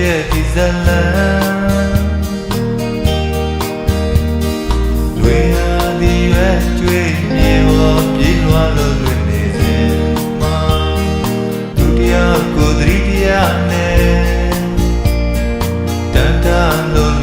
ရဲ့ဒီဇလံတွေ့ရဒီရဲ့တွေ့မြေပေါ်ပြေးလွှားလို့လွင်နေစေမှာဒုတိယကိုဒုတိယနဲ့တန်တန်လို့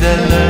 the love.